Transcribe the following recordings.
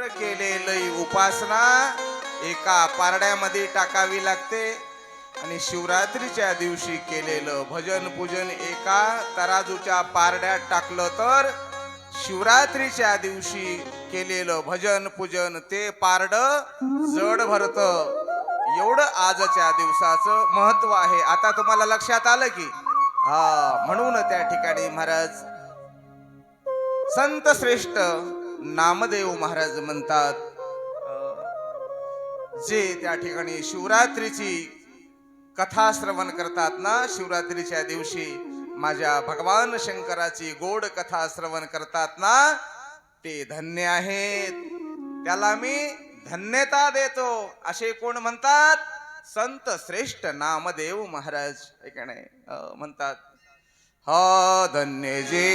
रात्र केलेली उपासना एका पारड्यामध्ये टाकावी लागते आणि शिवरात्रीच्या दिवशी केलेलं भजन पूजन एका तराजूच्या पारड्यात टाकलं तर शिवरात्रीच्या दिवशी केलेलं भजन पूजन ते पारड जड भरत. एवढं आजच्या दिवसाचं महत्त्व आहे. आता तुम्हाला लक्षात आलं की हा म्हणून त्या ठिकाणी महाराज संत श्रेष्ठ नामदेव महाराज म्हणतात जे त्या ठिकाणी शिवरात्रीची कथा श्रवण करतात ना शिवरात्रीच्या दिवशी माझ्या भगवान शंकराची गोड कथा श्रवण करतात ना ते धन्य आहेत. त्याला मी धन्यता देतो असे कोण म्हणतात? संत श्रेष्ठ नामदेव महाराज ऐकणे नाही? म्हणतात हा धन्य जे.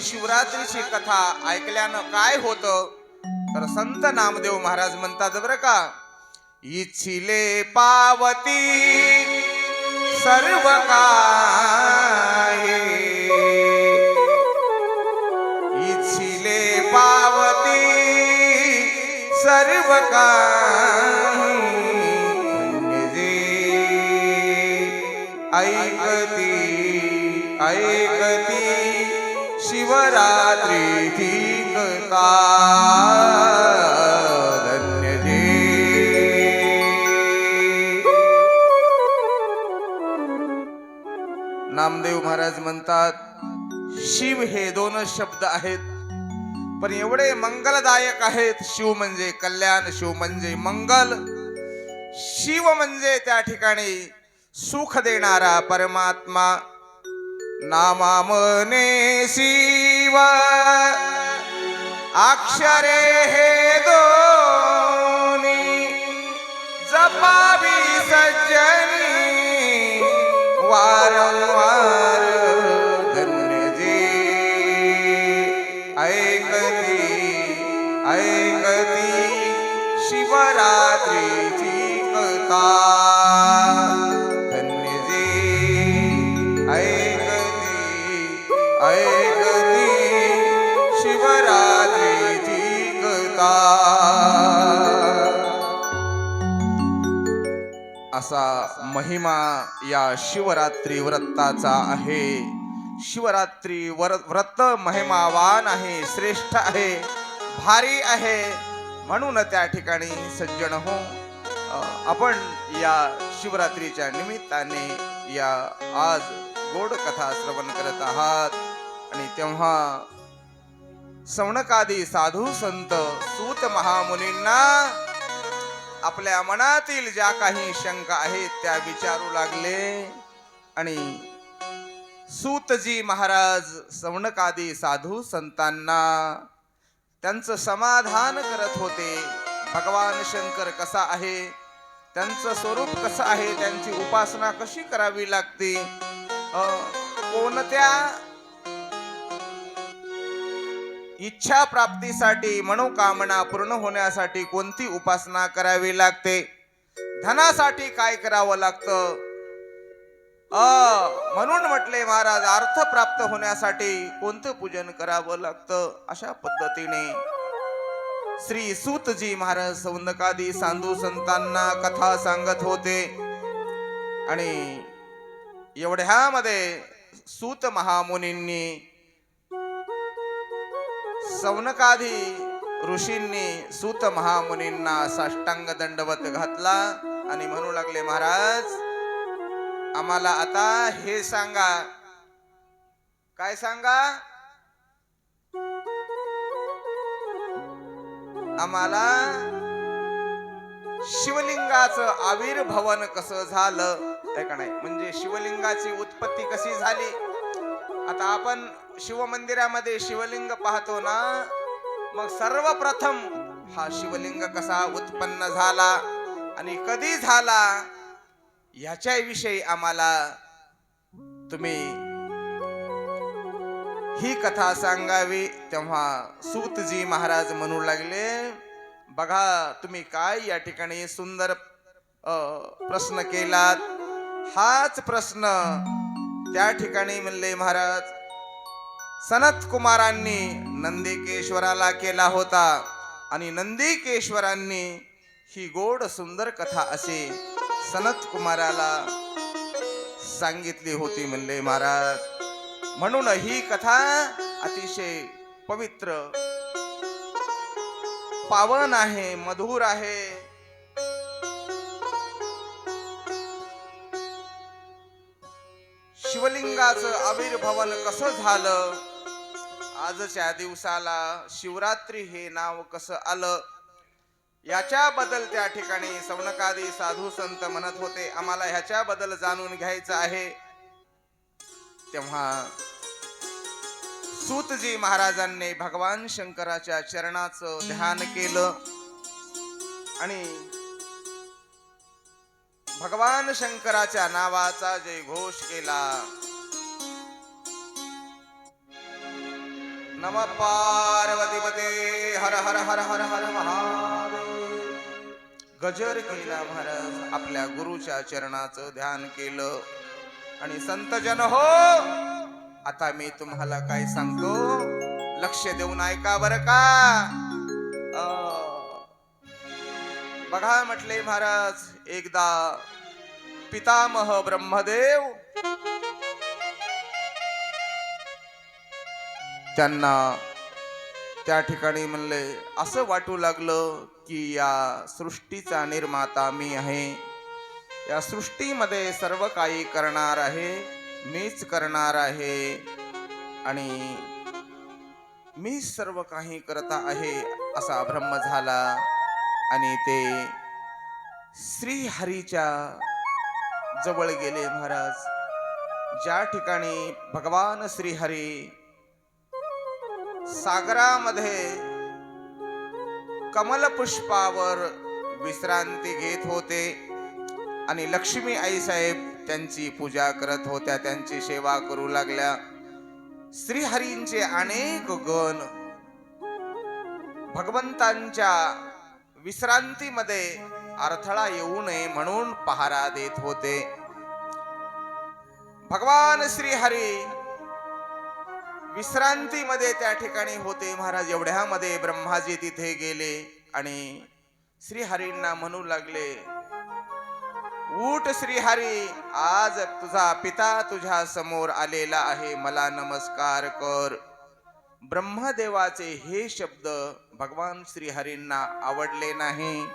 शिवरात्रीची कथा ऐकल्यानं काय होतं? तर संत नामदेव महाराज म्हणतात बरं का इच्छिले पावती सर्व काय सर्व काय ऐकती ऐकती शिवरात्री कथा धन्य नामदेव महाराज म्हणतात शिव हे दोनच शब्द आहेत. पण एवढे मंगलदायक आहेत. शिव म्हणजे कल्याण शिव म्हणजे मंगल. शिव म्हणजे त्या ठिकाणी सुख देणारा परमात्मा. नामामने शिव. अक्षरे हे दोनी जपावी. असा महिमा या शिवरात्री व्रताचा आहे. शिवरात्री वर व्रत महिमावान आहे श्रेष्ठ आहे भारी आहे. म्हणून त्या ठिकाणी सज्जन हो आपण या शिवरात्रीच्या निमित्ताने या आज गोड कथा श्रवण करत आहात. आणि तेव्हा सवणकादी साधू संत सूत महामुनींना आपल्या मनातील ज्या काही शंका आहेत त्या विचारू लागले. आणि सूतजी महाराज सवणकादी साधू संतांना त्यांचं समाधान करत होते. भगवान शंकर कसा आहे? त्यांचं स्वरूप कसं आहे? त्यांची उपासना कशी करावी लागते? कोणत्या इच्छा प्राप्तीसाठी मनोकामना पूर्ण होण्यासाठी कोणती उपासना करावी लागते? धनासाठी काय करावं लागतं? अ म्हणून म्हटले महाराज अर्थ प्राप्त होण्यासाठी कोणतं पूजन करावं लागतं? अशा पद्धतीने श्री सूतजी महाराज सौंदकादी सांधू संतांना कथा सांगत होते. आणि एवढ्यामध्ये सूत महामुनींनी सौनकाधी ऋषींनी सूत महामुनींना साष्टांग दंडवत घातला आणि म्हणू लागले महाराज आम्हाला आता हे सांगा. काय सांगा? आम्हाला शिवलिंगाचं आविर्भवन कसं झालं? आहे का नाही म्हणजे शिवलिंगाची उत्पत्ती कशी झाली? आता आपण शिवमंदिरामध्ये शिवलिंग पाहतो ना मग सर्वप्रथम हा शिवलिंग कसा उत्पन्न झाला आणि कधी झाला याच्याविषयी आम्हाला तुम्ही ही कथा सांगावी. तेव्हा सूतजी महाराज म्हणू लागले बघा तुम्ही काय या ठिकाणी सुंदर प्रश्न केलात? हाच प्रश्न त्या ठिकाणी म्हणले महाराज सनत कुमारांनी नंदिकेश्वराला केला होता आणि नंदिकेश्वरांनी ही गोड सुंदर कथा असे सनत कुमाराला सांगितली होती म्हणले महाराज म्हणून ही कथा अतिशय पवित्र पावन आहे मधुर आहे शिवलिंगाचं आविर्भवन कसं झालं? आजच्या दिवसाला शिवरात्री हे नाव कसं आलं? याच्याबद्दल त्या ठिकाणी सवनकादी साधू संत म्हणत होते आम्हाला ह्याच्याबद्दल जाणून घ्यायचं आहे. तेव्हा सूतजी महाराजांनी भगवान शंकराच्या चरणाचं ध्यान केलं आणि भगवान शंकराच्या नावाचा जय घोष केला. नम पार्वतीपते हर हर हर हर हर महादेव. गजर केला महाराज आपल्या गुरुच्या चरणाचं ध्यान केलं. आणि संतजन हो आता मी तुम्हाला काय सांगतो? लक्ष देऊन ऐका बर का. बघा म्हटले महाराज एकदा पितामह ब्रह्मदेव त्यांना त्या ठिकाणी म्हणले असं वाटू लागलं की या सृष्टीचा निर्माता मी आहे. या सृष्टीमध्ये सर्व काही करणार आहे मीच करणार आहे आणि मी सर्व काही करता आहे असा ब्रह्म झाला आणि ते श्रीहरीच्या जवळ गेले महाराज. ज्या ठिकाणी भगवान श्रीहरी सागरामध्ये कमलपुष्पावर विश्रांती घेत होते. आणि लक्ष्मी आई साहेब त्यांची पूजा करत होत्या त्यांची सेवा करू लागल्या. श्रीहरींचे अनेक गण भगवंतांच्या विश्रांतीमध्ये अडथळा येऊ नये म्हणून पहारा देत होते. भगवान श्रीहरी विश्रांतीमध्ये त्या ठिकाणी होते. महाराज एवढ्यामध्ये ब्रह्माजी तिथे गेले आणि श्रीहरींना म्हणू लागले उठ श्रीहरी आज तुझा पिता तुझ्या समोर आलेला आहे. मला नमस्कार कर. ब्रह्मदेवाचे हे शब्द भगवान श्रीहरींना आवडले नाही.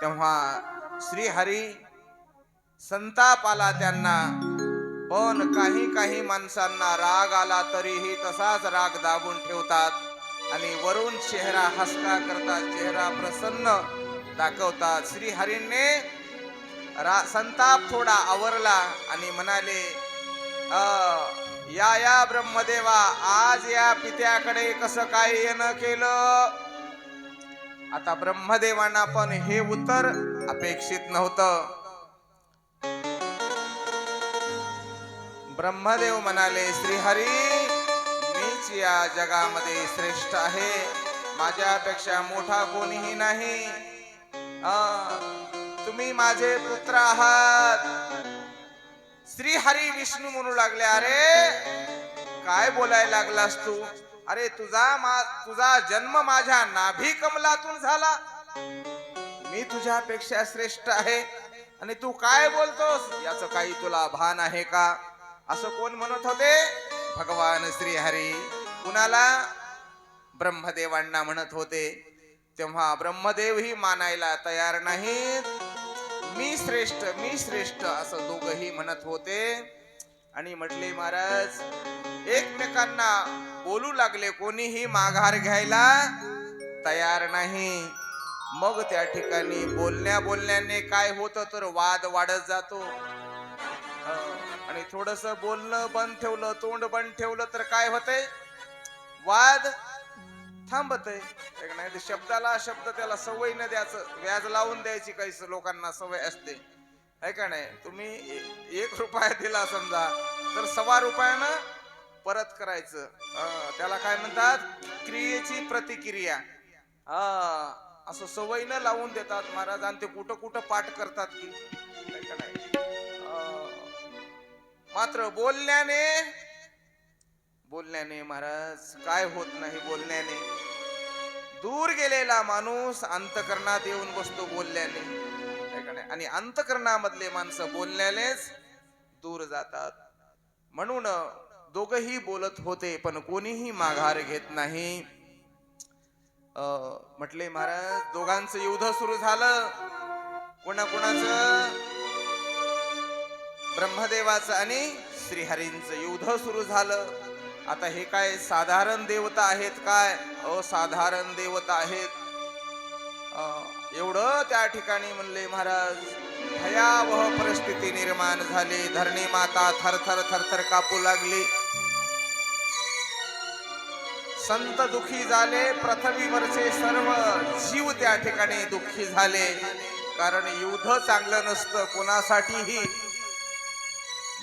तेव्हा श्रीहरी संताप आला त्यांना पण काही काही माणसांना राग आला तरीही तसाच राग दाबून ठेवतात. आणि वरून चेहरा हसका करतात चेहरा प्रसन्न दाखवतात. श्रीहरींने रा संताप थोडा आवरला आणि म्हणाले "अ, या या ब्रह्मदेवा आज या पित्याकडे कसं काय येणं केलं? आता ब्रह्मदेवांना पण हे उत्तर अपेक्षित नव्हतं. ब्रह्मदेव म्हणाले श्रीहरी मीच या जगामध्ये श्रेष्ठ आहे. माझ्यापेक्षा मोठा कोणीही नाही. तुम्ही माझे पुत्र आहात. श्रीहरी विष्णू म्हणू लागले अरे काय बोलायला लागलास तू? अरे तुझा मा तुझा जन्म माझ्या नाभी कमलातून झाला. मी तुझ्यापेक्षा श्रेष्ठ आहे. आणि तू काय बोलतोस? याचं काही तुला भान आहे का? असं कोण म्हणत होते? भगवान श्री हरी. कुणाला? ब्रह्मदेवांना म्हणत होते. तेव्हा ब्रह्मदेव ही मानायला तयार नाहीत. मी श्रेष्ठ मी श्रेष्ठ असं दोघही म्हणत होते. आणि म्हटले महाराज एकमेकांना बोलू लागले कोणीही माघार घ्यायला तयार नाही. मग त्या ठिकाणी बोलण्या बोलण्याने काय होतं तर वाद वाढत जातो. आणि थोडस बोलणं बंद ठेवलं तोंड बंद ठेवलं तर काय होतंय? वाद थांबत आहे नाही ते शब्दाला शब्द त्याला सवय न द्यायचं. व्याज लावून द्यायची काही लोकांना सवय असते. आहे का नाही? तुम्ही एक रुपया दिला समजा तर सव्वा रुपयानं परत करायचं. त्याला काय म्हणतात? क्रियेची प्रतिक्रिया. हा असं सवयीनं लावून देतात महाराज. आणि ते कुठं कुठं पाठ करतात की नाही? मात्र बोलण्याने बोलण्याने महाराज काय होत नाही बोलण्याने. दूर गेलेला माणूस अंतकरणात येऊन बसतो बोलल्याने आणि अंतकरणामधले माणसं बोलण्यानेच दूर जातात. म्हणून दोघही बोलत होते पण कोणीही माघार घेत नाही. म्हटले महाराज दोघांचं युद्ध सुरू झालं. कोणाकोणाचं? ब्रह्मदेवाचं आणि श्रीहरींचं युद्ध सुरू झालं. आता हे काय साधारण देवता आहेत काय? असाधारण देवता आहेत. एवढं त्या ठिकाणी म्हणले महाराज भयावह परिस्थिती निर्माण झाली. धरणी माता थरथर थरथर कापू लागली. संत दुखी झाले. पृथ्वीवरचे सर्व जीव त्या ठिकाणी दुःखी झाले. कारण युद्ध चांगलं नसतं. कोणासाठीही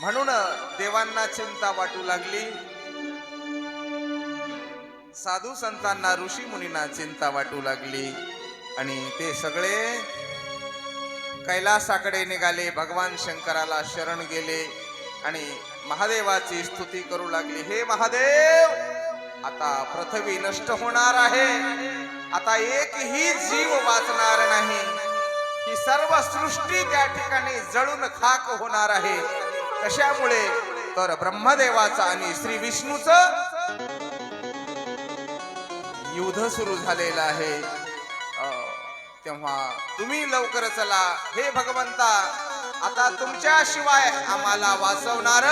म्हणून देवांना चिंता वाटू लागली. साधू संतांना ऋषी मुनींना चिंता वाटू लागली. आणि ते सगळे कैलासाकडे निघाले भगवान शंकराला शरण गेले आणि महादेवाची स्तुती करू लागली. हे महादेव आता पृथ्वी नष्ट होणार आहे. आता एकही जीव वाचणार नाही. ही सर्व सृष्टी त्या ठिकाणी जळून खाक होणार आहे. कशामुळे? तर ब्रह्मदेवाचा आणि श्री विष्णूचं युद्ध सुरू झालेलं आहे. तेव्हा तुम्ही लवकर चला. हे भगवंता आता तुमच्याशिवाय आम्हाला वाचवणार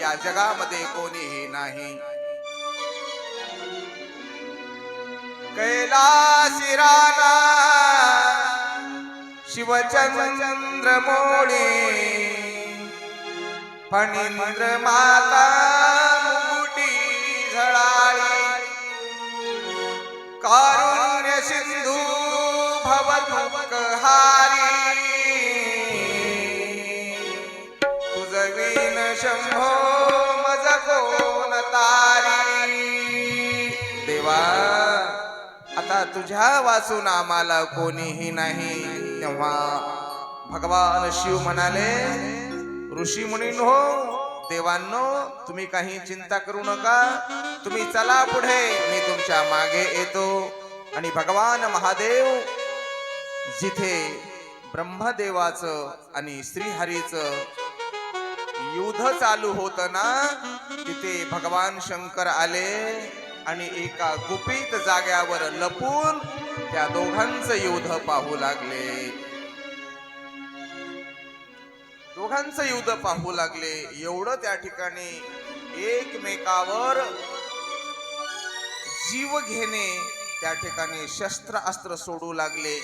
या जगामध्ये कोणीही नाही. कैलासिराना शिवचंद्र मोळी फणींद्र माता मुकुटी झळाळी. कारुण्य सिंधू भवदुःख हारी. तुझवीन शंभो मज कोण तारी. देवा आता तुझ्या वाचून आम्हाला कोणीही नाही. तेव्हा भगवान शिव म्हणाले ऋषी मुनीन हो देवांनो तुम्ही काही चिंता करू नका. तुम्ही चला पुढे मी तुमच्या मागे येतो. आणि भगवान महादेव जिथे ब्रह्मदेवाचं आणि श्रीहरीचं युद्ध चालू होत ना तिथे भगवान शंकर आले आणि एका गुपित जाग्यावर लपून त्या दोघांचं युद्ध पाहू लागले. दोघांचं युद्ध पाहू लागले. एवढं त्या ठिकाणी एकमेकावर जीव घेणे त्या ठिकाणी शस्त्र अस्त्र सोडू लागले.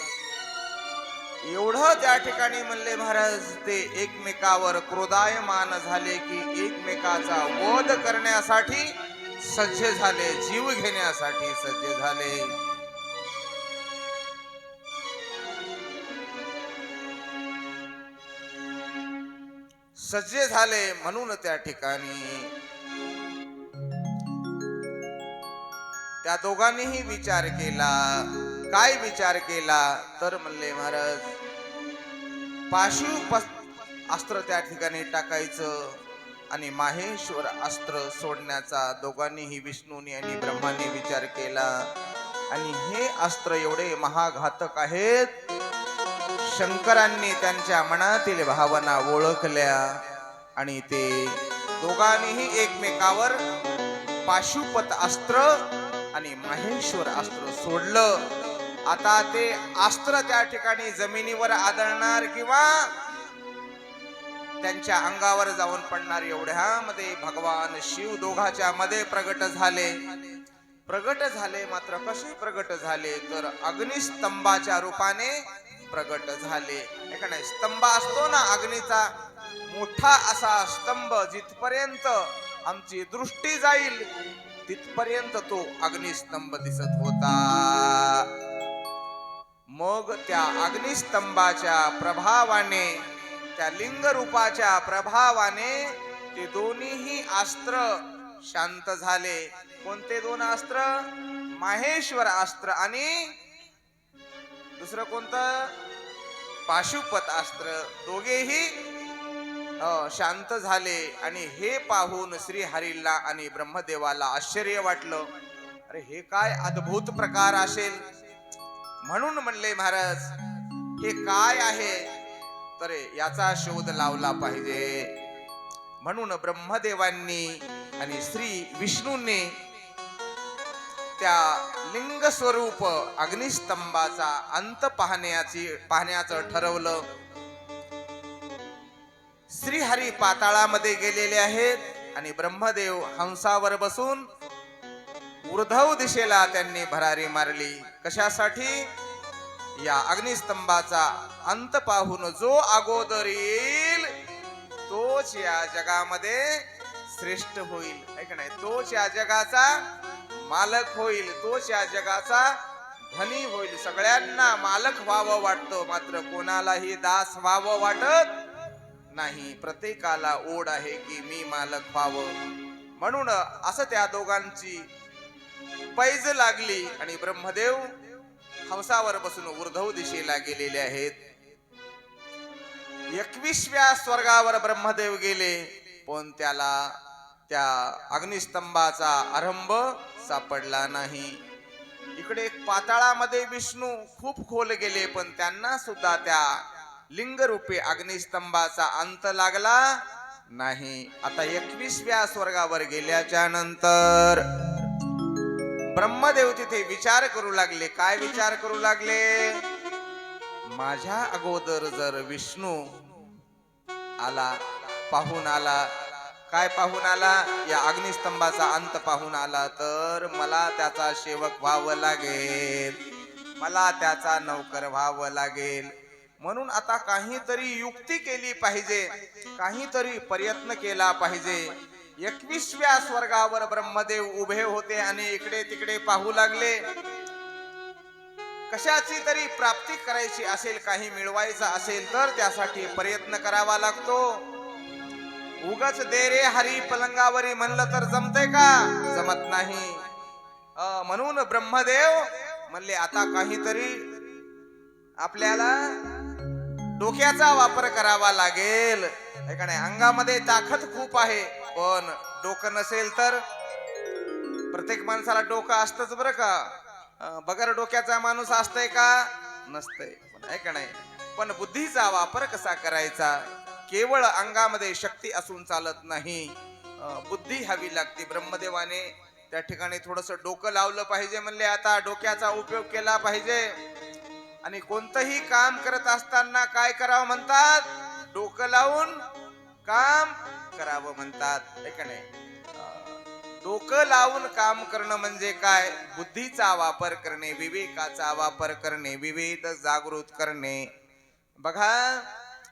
एवढं त्या ठिकाणी म्हणले महाराज ते एकमेकावर क्रोधायमान झाले की एकमेकाचा वध करण्यासाठी सज्ज झाले जीव घेण्यासाठी सज्ज झाले. सज्जे झाले म्हणून त्या ठिकाणी. त्या दोघांनीही विचार केला. काय विचार केला? तर म्हणले महाराज पाशु अस्त्र त्या ठिकाणी टाकायचं आणि माहेश्वर अस्त्र सोडण्याचा दोघांनीही विष्णूने आणि ब्रह्माने विचार केला. आणि हे अस्त्र एवढे महाघातक आहेत शंकरांनी त्यांच्या मनातील भावना ओळखल्या आणि ते दोघांनीही एकमेकावर पाशुपत अस्त्र आणि माहेश्वर अस्त्र सोडलं. आता ते अस्त्र त्या ठिकाणी जमिनीवर आदळणार किंवा त्यांच्या अंगावर जाऊन पडणार एवढ्यामध्ये भगवान शिव दोघाच्या मध्ये प्रगट झाले. प्रगट झाले मात्र कसे प्रगट झाले? तर अग्निस्तंभाच्या रूपाने प्रगट झाले. नाही स्तंभ असतो ना अग्नीचा मोठा असा स्तंभ जिथपर्यंत आमची दृष्टी जाईल तिथपर्यंत तो अग्निस्तंभ दिसत होता. मग त्या अग्निस्तंभाच्या प्रभावाने त्या लिंग रूपाच्या प्रभावाने ते दोन्हीही अस्त्र शांत झाले. कोणते दोन अस्त्र? माहेश्वर अस्त्र आणि दुसरं कोणतं? पाशुपत अस्त्र. दोघेही शांत झाले. आणि हे पाहून श्रीहरीला आणि ब्रह्मदेवाला आश्चर्य वाटलं. अरे हे काय अद्भुत प्रकार असेल. म्हणून म्हणले महाराज हे काय आहे? तर याचा शोध लावला पाहिजे. म्हणून ब्रह्मदेवांनी आणि श्री विष्णूंनी त्या लिंग स्वरूप अग्निस्तंभाचा अंत पाहण्याची पाहण्याचं ठरवलं. श्रीहरी पाताळामध्ये गेलेले आहेत आणि ब्रह्मदेव हंसावर बसून उर्धव दिशेला त्यांनी भरारी मारली. कशासाठी? या अग्निस्तंभाचा अंत पाहून जो अगोदर येईल तोच या जगामध्ये श्रेष्ठ होईल. ऐक नाही? तोच या जगाचा मालक होईल तोच या जगाचा धनी होईल. सगळ्यांना मालक व्हावं वाटतं. मात्र कोणालाही दास व्हावं वाटत नाही. प्रत्येकाला ओढ आहे की मी मालक व्हावं. म्हणून असं त्या दोघांची पैज लागली आणि ब्रह्मदेव हंसावर बसून उर्धव दिशेला गेलेले आहेत. एकविसव्या स्वर्गावर ब्रह्मदेव गेले पण त्याला त्या अग्निस्तंभाचा आरंभ सापडला नाही. इकडे पाताळामध्ये विष्णू खूप खोल गेले पण त्यांना सुद्धा त्या लिंगरूपी अग्निस्तंभाचा अंत लागला नाही. आता एकवीसव्या स्वर्गावर गेल्याच्यानंतर ब्रह्मदेव तिथे विचार करू लागले. काय विचार करू लागले? माझ्या अगोदर जर विष्णू आला पाहून आला काय पाहून आला? या अग्निस्तंभाचा अंत पाहून आला तर मला त्याचा सेवक व्हावं लागेल. मला त्याचा नौकर व्हावं लागेल. म्हणून आता काहीतरी युक्ती केली पाहिजे. काहीतरी प्रयत्न केला पाहिजे. एकवीसव्या स्वर्गावर ब्रह्मदेव उभे होते आणि इकडे तिकडे पाहू लागले. कशाची तरी प्राप्ती करायची असेल काही मिळवायचं असेल तर त्यासाठी प्रयत्न करावा लागतो. उगच दे रे हरी पलंगावरी म्हणलं तर जमते का? जमत नाही. म्हणून ब्रह्मदेव म्हणले आता काहीतरी आपल्याला डोक्याचा वापर करावा लागेल. का नाही अंगामध्ये ताकद खूप आहे. पण डोकं नसेल तर प्रत्येक माणसाला डोकं असतच बरं का? बगर डोक्याचा माणूस असतंय का? नसतंय. आहे का नाही पण बुद्धीचा वापर कसा करायचा? केवळ अंगामध्ये शक्ती असून चालत नाही. बुद्धी हवी लागते. ब्रह्मदेवाने त्या ठिकाणी थोडस डोकं लावलं पाहिजे म्हणले आता डोक्याचा उपयोग केला पाहिजे. आणि कोणतंही काम करत असताना काय करावं म्हणतात? डोकं लावून काम करावं म्हणतात. है का नाही? डोकं लावून काम करणं म्हणजे काय? बुद्धीचा वापर करणे विवेकाचा वापर करणे विवेक जागृत करणे. बघा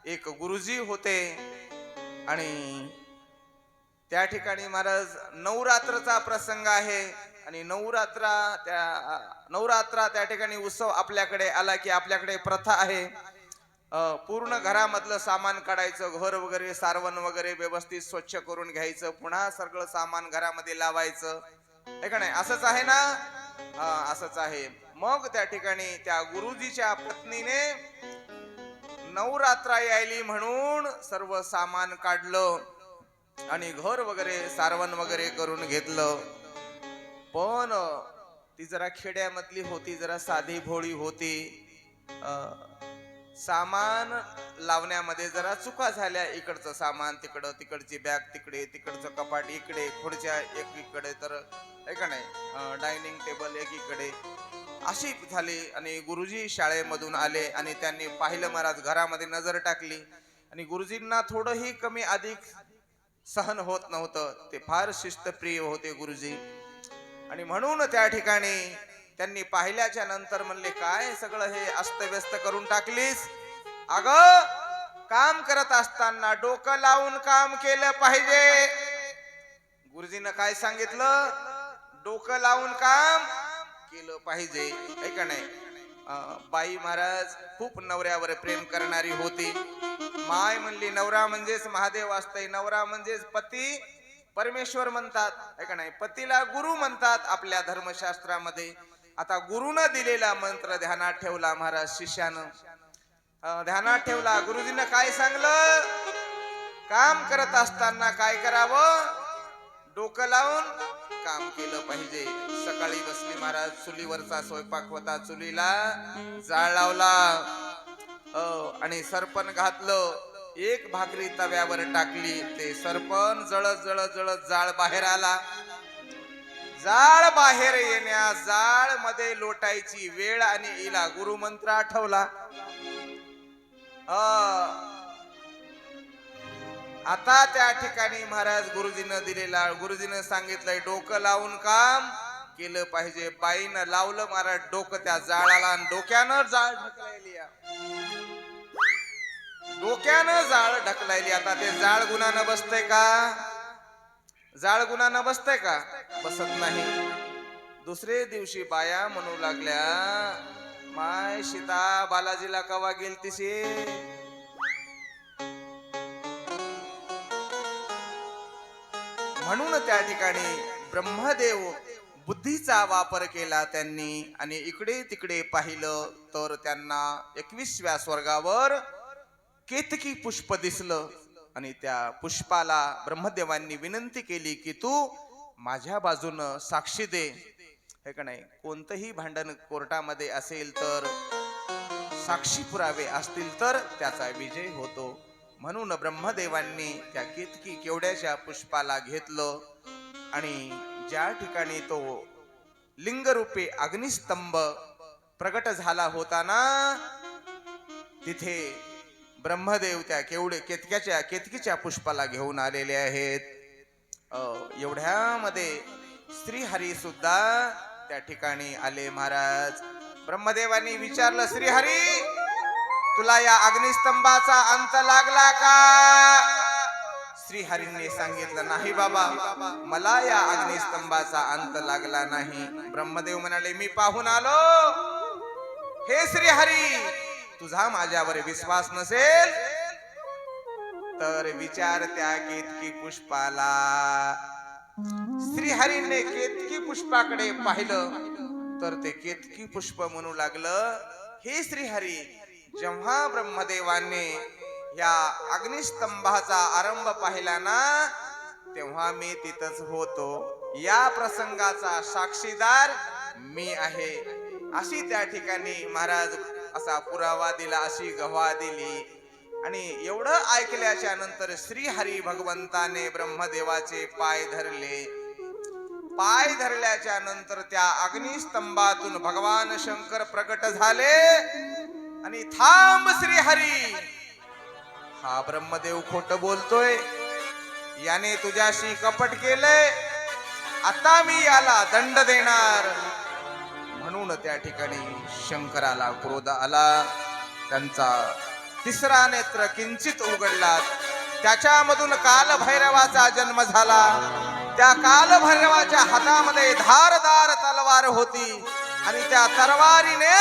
एक गुरुजी होते. आणि त्या ठिकाणी महाराज नवरात्रचा प्रसंग आहे. आणि नवरात्रा त्या नवरात्रा त्या ठिकाणी उत्सव आपल्याकडे आला की आपल्याकडे प्रथा आहे. पूर्ण घरामधलं सामान काढायचं घर वगैरे सारवण वगैरे व्यवस्थित स्वच्छ करून घ्यायचं पुन्हा सगळं सामान घरामध्ये लावायचं. आहे का नाही? असंच आहे ना? असंच आहे. मग त्या ठिकाणी त्या गुरुजीच्या पत्नीने नवरात्रा यायली म्हणून सर्व सामान काढलं आणि घर वगैरे सारवण वगैरे करून घेतलं. पण ती जरा खेड्यामधली होती जरा साधी भोळी होती. अं, सामान लावण्यामध्ये जरा चुका झाल्या. इकडचं सामान तिकडं तिकडची बॅग तिकडे तिकडचं कपाट इकडे खुर्च्या एकीकडे तर आहे का नाही? डायनिंग टेबल एकीकडे. अशी झाली आणि गुरुजी शाळेमधून आले आणि त्यांनी पाहिलं महाराज घरामध्ये नजर टाकली आणि गुरुजींना थोडंही कमी अधिक सहन होत नव्हतं. ते फार शिस्तप्रिय होते गुरुजी. आणि म्हणून त्या ठिकाणी त्यांनी पाहिल्याच्या नंतर म्हणले काय सगळं हे अस्तव्यस्त करून टाकलीस? अग काम करत असताना डोकं लावून काम केलं पाहिजे. गुरुजीनं काय सांगितलं? डोकं लावून काम केलं पाहिजे. का नाही? बाई महाराज खूप नवऱ्यावर प्रेम करणारी होती. माय म्हणली नवरा म्हणजेच महादेव असतय नवरा म्हणजेच पती. परमेश्वर म्हणतात ऐका का नाही? पतीला गुरु म्हणतात आपल्या धर्मशास्त्रामध्ये. आता गुरुनं दिलेला मंत्र ध्यानात ठेवला महाराज शिष्यानं. ध्यानात ठेवला. गुरुजीनं काय सांगलं? काम करत असताना काय करावं? डोकं लावून काम केलं पाहिजे. सकाळी बसली महाराज चुलीवरचा स्वयंपाक होता चुलीला जाळ लावला. आणि सरपण घातलं. एक भाकरी तव्यावर टाकली. ते सरपण जळत जळत जळत जाळ बाहेर आला. जाळ बाहेर येण्या जाळमध्ये लोटायची वेळ आणि इला. गुरुमंत्र आठवला. आता त्या ठिकाणी महाराज गुरुजीनं दिलेला गुरुजीनं सांगितलंय डोकं लावून काम केलं पाहिजे. बाईनं लावलं महाराज डोकं त्या जाळाला आणि डोक्यानं जाळ ढकलायली. डोक्यानं जाळ ढकलायली. आता ते जाळ गुणानं बसतंय का? जाळ गुणानं बसतंय का? बसत नाही. दुसरे दिवशी बाया म्हणू लागल्या माय सीता बालाजीला कवा गेलतीशी म्हणून त्या ठिकाणी ब्रह्मदेव बुद्धीचा वापर केला त्यांनी आणि इकडे तिकडे पाहिलं तर त्यांना एकवीसव्या स्वर्गावर केतकी पुष्प दिसलं. आणि त्या पुष्पाला ब्रह्मदेवांनी विनंती केली की तू माझ्या बाजूनं साक्षी दे. हे का नाही कोणतंही भांडण कोर्टामध्ये असेल तर साक्षी पुरावे असतील तर त्याचा विजय होतो. म्हणून ब्रह्मदेवांनी त्या केतकी केवड्याच्या पुष्पाला घेतलं आणि ज्या ठिकाणी तो लिंगरूपी अग्निस्तंभ प्रगट झाला होता ना तिथे ब्रह्मदेव त्या केवडे केतक्याच्या केतकीच्या पुष्पाला घेऊन आलेले आहेत. एवढ्यामध्ये श्रीहरी सुद्धा त्या ठिकाणी आले महाराज. ब्रह्मदेवानी विचारलं श्रीहरी तुला या अग्निस्तंभाचा अंत लागला का? श्रीहरींनी सांगितलं नाही बाबा मला या अग्निस्तंभाचा अंत लागला नाही. ब्रह्मदेव म्हणाले मी पाहून आलो. हे श्रीहरी तुझा माझ्यावर विश्वास नसेल तर विचार त्या केतकी पुष्पाला. श्रीहरीने केतकी पुष्पाकडे पाहिलं. तर ते केतकी पुष्प म्हणू लागलं हे श्रीहरी जेव्हा ब्रह्मदेवाने या अग्निस्तंभाचा आरंभ पाहिला ना तेव्हा मी तिथंच होतो. या प्रसंगाचा साक्षीदार मी आहे. अशी त्या ठिकाणी महाराज असा पुरावा दिला अशी गवा दिली. आणि एवढं ऐकल्याच्या नंतर श्री हरी भगवंताने ब्रह्मदेवाचे पाय धरले. पाय धरल्याच्या नंतर त्या अग्निस्तंभातून भगवान शंकर प्रकट झाले. आणि थांब श्री हरी. हा ब्रह्मदेव खोट बोलतोय. याने तुझ्याशी कपट केलंय आता मी याला दंड देणार. म्हणून त्या ठिकाणी शंकराला क्रोध आला. त्यांचा तिसरा नेत्र किंचित उघडला त्याच्यामधून कालभैरवाचा जन्म झाला. त्या कालभैरवाच्या हातामध्ये धारदार तलवार होती. आणि त्या तलवारीने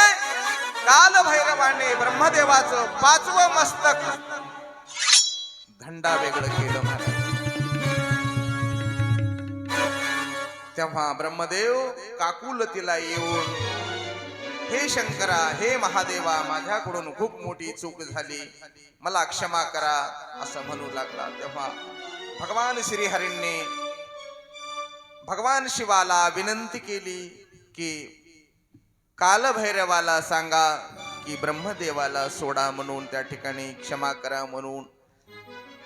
कालभैरवाने ब्रह्मदेवाचं पाचवं मस्तक धंडा वेगळं केलं महाराज तेव्हा ब्रह्मदेव काकुल तिला येऊन हे शंकरा हे महादेवा माझ्याकडून खूप मोठी चूक झाली. मला क्षमा करा असं म्हणू लागला तेव्हा भगवान श्रीहरींनी भगवान शिवाला विनंती केली की कालभैरवाला सांगा की ब्रह्मदेवाला सोडा म्हणून त्या ठिकाणी क्षमा करा म्हणून.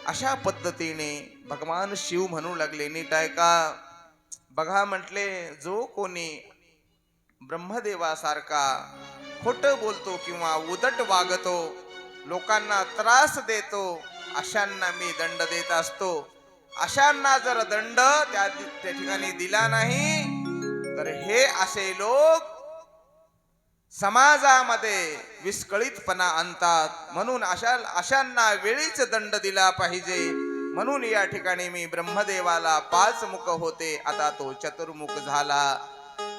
अशा पद्धतीने भगवान शिव म्हणू लागले नीट आहे का बघा म्हटले जो कोणी ब्रह्मदेवासारखा खोट बोलतो किंवा उदट वागतो लोकांना त्रास देतो अशांना मी दंड देत असतो. अशांना जर दंड त्या त्या ठिकाणी दिला नाही तर हे असे लोक समाजामध्ये विस्कळीतपणा आणतात. म्हणून अशा अशांना वेळीच दंड दिला पाहिजे. म्हणून या ठिकाणी मी ब्रह्मदेवाला पाच मुख होते. आता तो चतुर्मुख झाला.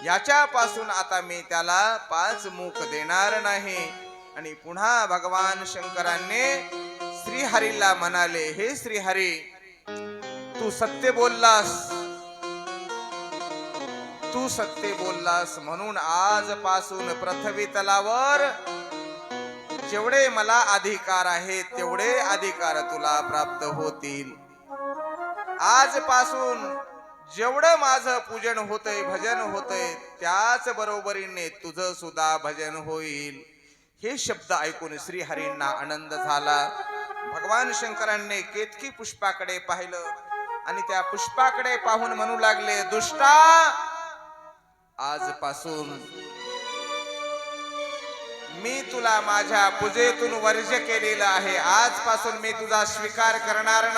याच्यापासून आता मी त्याला पाच मुख देणार नाही. आणि पुन्हा भगवान शंकरांनी श्रीहरीला म्हणाले हे श्रीहरी तू सत्य बोललास. तू सत्य बोललास म्हणून आजपासून पृथ्वी तलावर जेवढे मला अधिकार आहेत तेवढे अधिकार तुला प्राप्त होतील. आजपासून जेवढं माझं पूजन होतंय भजन होतंय त्याच बरोबरीने तुझं सुद्धा भजन होईल. हे शब्द ऐकून श्रीहरींना आनंद झाला. भगवान शंकरांनी केतकी पुष्पाकडे पाहिलं आणि त्या पुष्पाकडे पाहून म्हणू लागले दुष्टा आजपासून मी तुला माझ्या पूजेतून वर्ज केलेलं आहे. आजपासून मी तुझा स्वीकार करणार नाही.